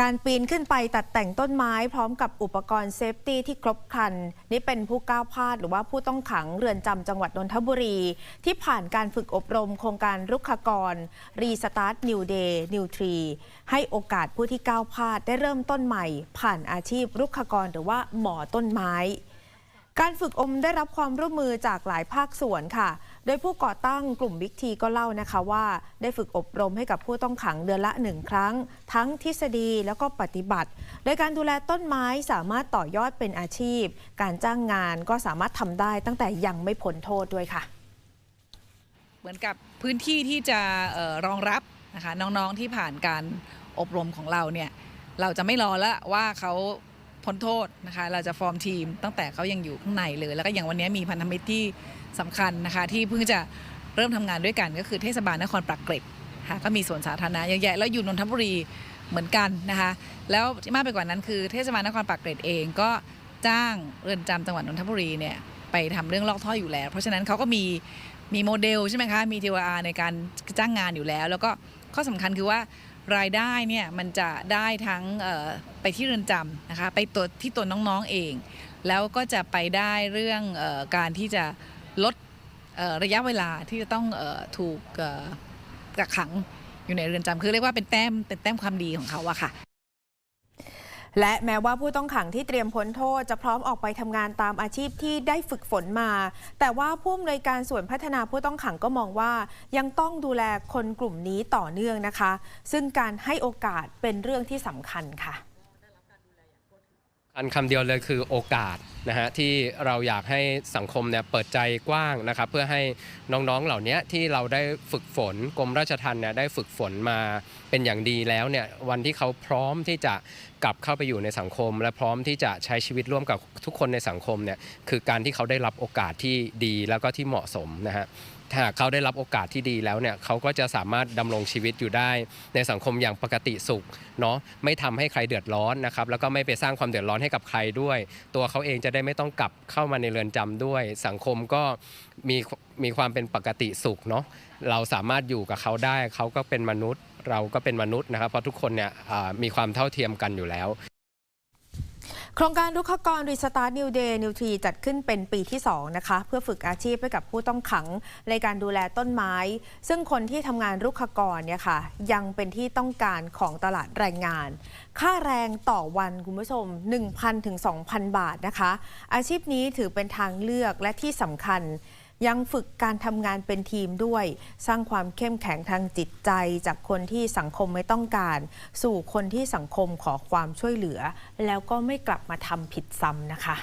การปีนขึ้นไปตัดแต่งต้นไม้พร้อมกับอุปกรณ์เซฟตี้ที่ครบครัน นี่เป็นผู้ก้าวพลาดหรือว่าผู้ต้องขังเรือนจำจังหวัดนนทบุรี ที่ผ่านการฝึกอบรมโครงการรุกขกร รีสตาร์ทนิวเดย์นิวทรีให้โอกาสผู้ที่ก้าวพลาดได้เริ่มต้นใหม่ ผ่านอาชีพรุกขกร หรือว่าหมอต้นไม้ การฝึกอบรมได้รับความร่วมมือจากหลายภาคส่วนค่ะ โดยผู้ก่อตั้งกลุ่มบิ๊กทีก็เล่านะคะว่าได้ฝึกอบรมให้กับผู้ต้องขังเดือนละหนึ่งครั้ง ทั้งทฤษฎีแล้วก็ปฏิบัติ โดยการดูแลต้นไม้สามารถต่อยอดเป็นอาชีพ การจ้างงานก็สามารถทำได้ตั้งแต่ยังไม่พ้นโทษด้วยค่ะ เหมือนกับพื้นที่ที่จะเอ่อรองรับนะคะน้องๆที่ผ่านการอบรมของเราเนี่ยเราจะไม่รอแล้วว่าเขา พ้นโทษนะคะเราจะฟอร์มทีมตั้งแต่เขายังอยู่ข้างในเลย แล้วก็อย่างวันนี้มีพันธมิตรที่สำคัญนะคะ ที่เพิ่งจะเริ่มทำงานด้วยกันก็คือเทศบาลนครปากเกร็ดค่ะก็มีสวนสาธารณะเยอะแยะแล้วอยู่นนทบุรีเหมือนกันนะคะ แล้วมากไปกว่านั้นคือเทศบาลนครปากเกร็ดเองก็จ้างเรือนจำจังหวัดนนทบุรีเนี่ยไปทำเรื่องลอกท่ออยู่แล้ว เพราะฉะนั้นเขาก็มีมีโมเดลใช่ไหมคะมี TOR ในการจ้างงานอยู่แล้ว แล้วก็ข้อสำคัญคือว่า รายได้เนี่ยมันจะได้ทั้งไปที่เรือนจำนะคะไปตัวที่ตัวน้องๆเอง แล้วก็จะไปได้เรื่องออการที่จะลดระยะเวลาที่จะต้องออถูกกักขังอยู่ในเรือนจำคือเรียกว่าเป็นแต้มเป็นแต้มความดีของเขาอะค่ะ และแม้ว่าผู้ต้องขังที่เตรียมพ้นโทษจะพร้อมออกไปทำงานตามอาชีพที่ได้ฝึกฝนมา แต่ว่าผู้อำนวยการส่วนพัฒนาผู้ต้องขังก็มองว่า ยังต้องดูแลคนกลุ่มนี้ต่อเนื่องนะคะ ซึ่งการให้โอกาสเป็นเรื่องที่สำคัญค่ะ อันคำเดียวเลยคือโอกาสนะฮะที่เราอยากให้สังคมเนี่ยเปิดใจกว้างนะครับเพื่อให้น้องๆเหล่านี้ที่เราได้ฝึกฝนกรมราชทัณฑ์เนี่ยได้ฝึกฝนมาเป็นอย่างดีแล้วเนี่ยวันที่เขาพร้อมที่จะกลับเข้าไปอยู่ในสังคม และพร้อมที่จะใช้ชีวิตร่วมกับทุกคนในสังคมเนี่ยคือการที่เขาได้รับโอกาสที่ดีแล้วก็ที่เหมาะสมนะฮะ หากเขาได้รับโอกาสที่ดีแล้วเนี่ยเขาก็จะสามารถดำรงชีวิตอยู่ได้ ในสังคมอย่างปกติสุขเนาะไม่ทำให้ใครเดือดร้อนนะครับแล้วก็ไม่ไปสร้างความเดือดร้อนให้กับใครด้วย ตัวเขาเองจะได้ไม่ต้องกลับเข้ามาในเรือนจำด้วย สังคมก็มีมีความเป็นปกติสุขเนาะเราสามารถอยู่กับเขาได้เขาก็เป็นมนุษย์ เราก็เป็นมนุษย์นะครับเพราะทุกคนเนี่ยมีความเท่าเทียมกันอยู่แล้ว โครงการรุกขกรรีสตาร์ทนิวเดย์นิวทรีจัดขึ้นเป็นปีที่ 2 นะคะ เพื่อฝึกอาชีพให้กับผู้ต้องขังในการดูแลต้นไม้ ซึ่งคนที่ทำงานรุกขกรเนี่ยค่ะ ยังเป็นที่ต้องการของตลาดแรงงาน ค่าแรงต่อวันคุณผู้ชม 1,000ถึง2,000 บาทนะคะ อาชีพนี้ถือเป็นทางเลือกและที่สำคัญ ยังฝึกการทำงานเป็นทีมด้วย สร้างความเข้มแข็งทางจิตใจ จากคนที่สังคมไม่ต้องการ สู่คนที่สังคมขอความช่วยเหลือ แล้วก็ไม่กลับมาทำผิดซ้ำนะคะ